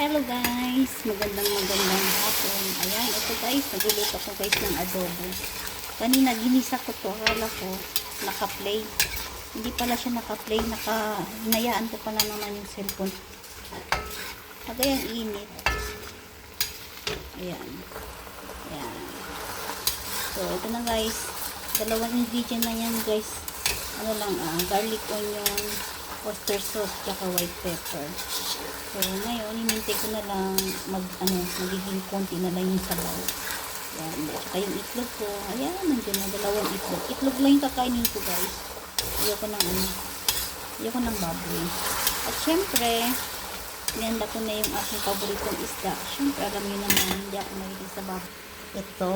Hello guys! Magandang magandang hapon. Ayan, ito guys, nagluluto ko guys ng adobo. Kanina ginisa ko to, akala ko naka-play. Hindi pala siya naka-play, naka hinayaan ko pala naman yung cellphone. Agay ang init. Ayan. Ayan. So, ito na guys. Dalawang ingredient na yan guys. Ano lang, ah, garlic onion, oyster sauce, tsaka white pepper. So, ngayon, hinintay ko na lang mag, ano, magiging konti na lang yung sabaw. Yan. Tsaka yung itlog ko. Ayan, nandiyan na dalawang itlog. Itlog lang yung kakainin ko, guys. Ayoko ng ano. Ayoko ng baboy. At syempre, nihanda ko na yung aking paboritong isda. Syempre, alam niyo naman, hindi ako mahilig sa baboy. Ito,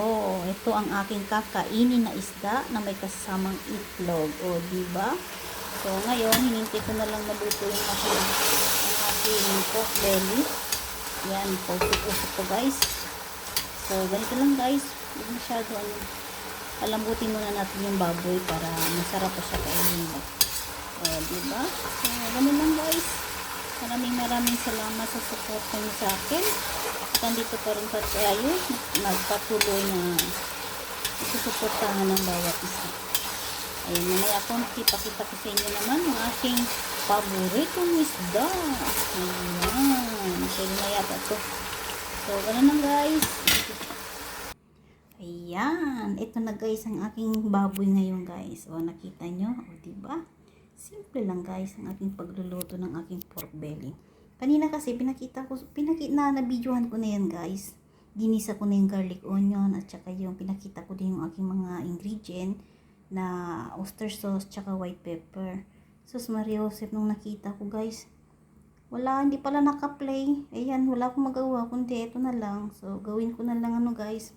ito ang aking kakainin na isda na may kasamang itlog. O, di ba? So, ngayon, hinintay ko na lang maluto yung aking, ang aking pork belly. Yan, pausok-usok ko guys. So, ganito lang guys. Huwag masyado ano. Palambutin muna natin yung baboy para masarap pa siya kainin. O, diba? So, ganun lang guys. Maraming maraming salamat sa support niyo sa akin. At andito pa rin pa tayo. Nagpatuloy na isusuportahan ng bawat isa. Ayun, mamaya konti, pakita ko sa inyo naman ang aking paboritong isda. Ayan. Pwede na yata to. So, ganun lang guys. Ayan. Ito na guys ang aking baboy ngayon guys. O, nakita nyo? O, diba? Simple lang guys ang aking pagluluto ng aking pork belly. Kanina kasi pinakita ko, pinakita na, na-videohan ko na yan guys. Ginisa ko na yung garlic onion at saka yung pinakita ko din yung aking mga ingredient na oyster sauce tsaka white pepper. Sus Maria Joseph nung nakita ko guys. Wala, hindi pala naka-play. Ayan, wala akong magawa kundi ito na lang. So, gawin ko na lang ano guys.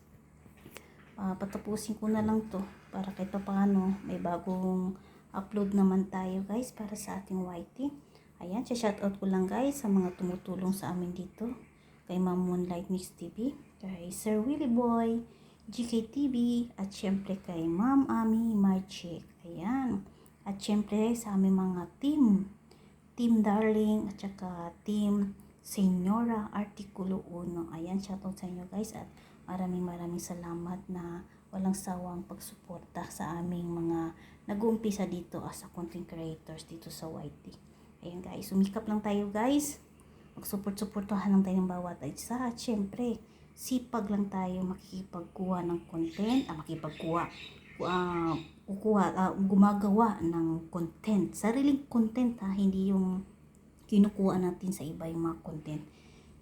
Ah, patapusin ko na lang to para kahit pa paano may bagong upload naman tayo guys para sa ating YT. Ayan, shoutout ko lang guys sa mga tumutulong sa amin dito. Kay Ma'am Moonlight Mix TV, kay Sir Willie Boy, GKTV, at syempre kay Ma'am Ami Magic. Ayan. At syempre sa aming mga team, Team Darling, at saka Team Senyora Artikulo 1. Ayan, shoutout sa inyo guys at maraming maraming salamat na walang sawang pagsuporta sa aming mga nag-uumpisa dito as a content creators dito sa YT. Ayan guys, sumikap lang tayo guys. Mag-support-supportahan lang tayo ng bawat isa. At syempre, sipag lang tayo makikipagkuha ng content, ah, makipagkuha, uh, kukuha, ah, gumagawa ng content. Sariling content ha, hindi yung kinukuha natin sa iba yung mga content.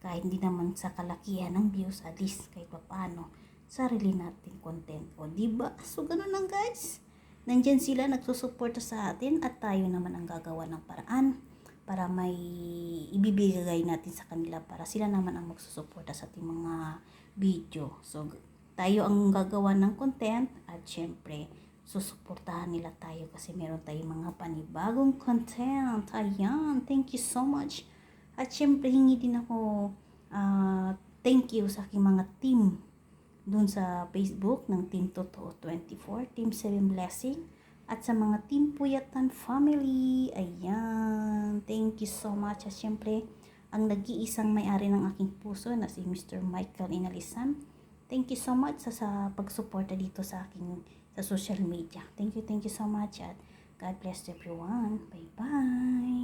Kahit hindi naman sa kalakihan ng views, at least kahit pa paano, sarili natin content. O, di ba? So, ganun lang guys. Nandyan sila nagsusuporta sa atin at tayo naman ang gagawa ng paraan para may ibibigay natin sa kanila para sila naman ang magsusuporta sa ating mga video. So, tayo ang gagawa ng content at syempre, susuportahan nila tayo kasi meron tayong mga panibagong content. Ayan, thank you so much. At syempre, hingi din ako uh, thank you sa aking mga team dun sa Facebook ng Team Totoo 24, Team 7 Blessing, at sa mga Team Puyatan Family. Ayan, thank you so much. At syempre, ang nag-iisang may-ari ng aking puso na si Mr. Michael Inalisan. Thank you so much sa, sa pagsuporta dito sa aking sa social media. Thank you, thank you so much at God bless everyone. Bye-bye.